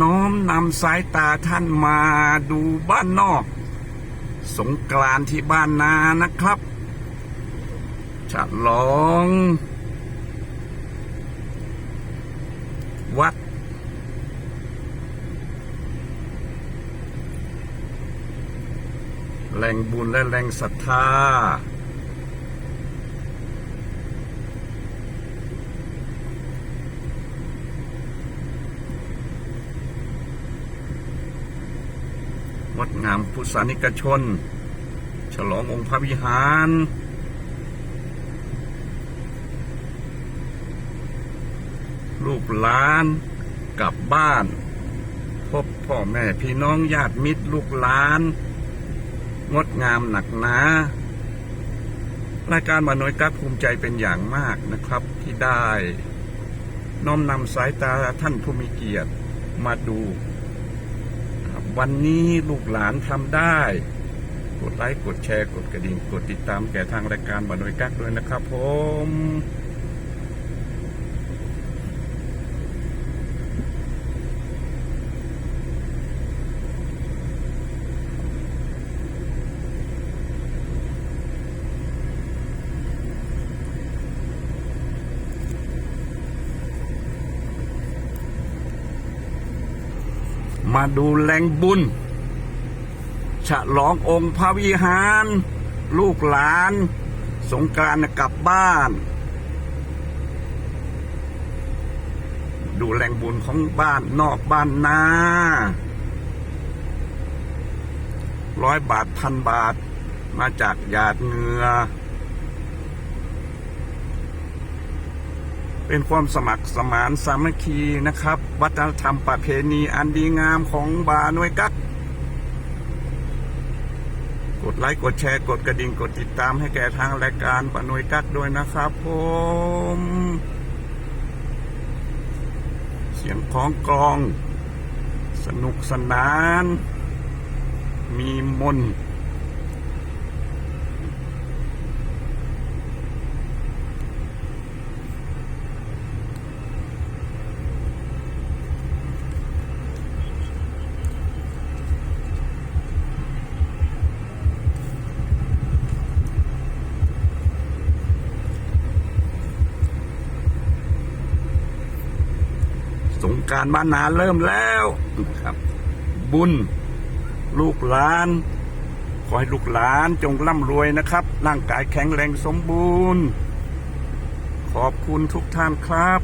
น้อมนำสายตาท่านมาดูบ้านนอก สงกรานต์ที่บ้านนานะครับฉลอง วัด แหล่งบุญและแหล่งศรัทธา ดงามพุทธาสนิกชน ฉลององค์พระวิหาร ลูกหลานกลับบ้าน พบพ่อแม่พี่น้องญาติมิตรลูกหลาน งดงามหนักหนารายการมานอยกักภูมิใจเป็นอย่างมากนะครับที่ได้ น้อมนำสายตาท่านผู้มีเกียรติมาดู วันนี้ลูกหลานทำได้ กดไลค์ กดแชร์ กดกระดิ่ง กดติดตามแก่ทางรายการบานวยกักด้วยนะครับผม มาดูแหล่งบุญ ฉลององค์พระวิหาร ลูกหลาน สงกรานต์กลับบ้าน ดูแหล่งบุญของบ้านนอกบ้านนาร้อยบาทพันบาทมาจากหยาดเหงือ เป็นความสมัครสมานสามัคคีนะครับ วัฒนธรรมประเพณีอันดีงามของบาหน่วยกักกดไลค์กดแชร์กดกระดิ่งกดติดตามให้แก่ทางรายการปาหน่วยกักด้วยนะครับผมเสียงของกลอง สนุกสนาน มีมนต์ กรารบ้านนาเริ่มแล้วนะครับ บุญ ลูกหลาน ขอให้ลูกหลานจงร่ำรวยนะครับ ร่างกายแข็งแรงสมบูรณ์ ขอบคุณทุกท่านครับ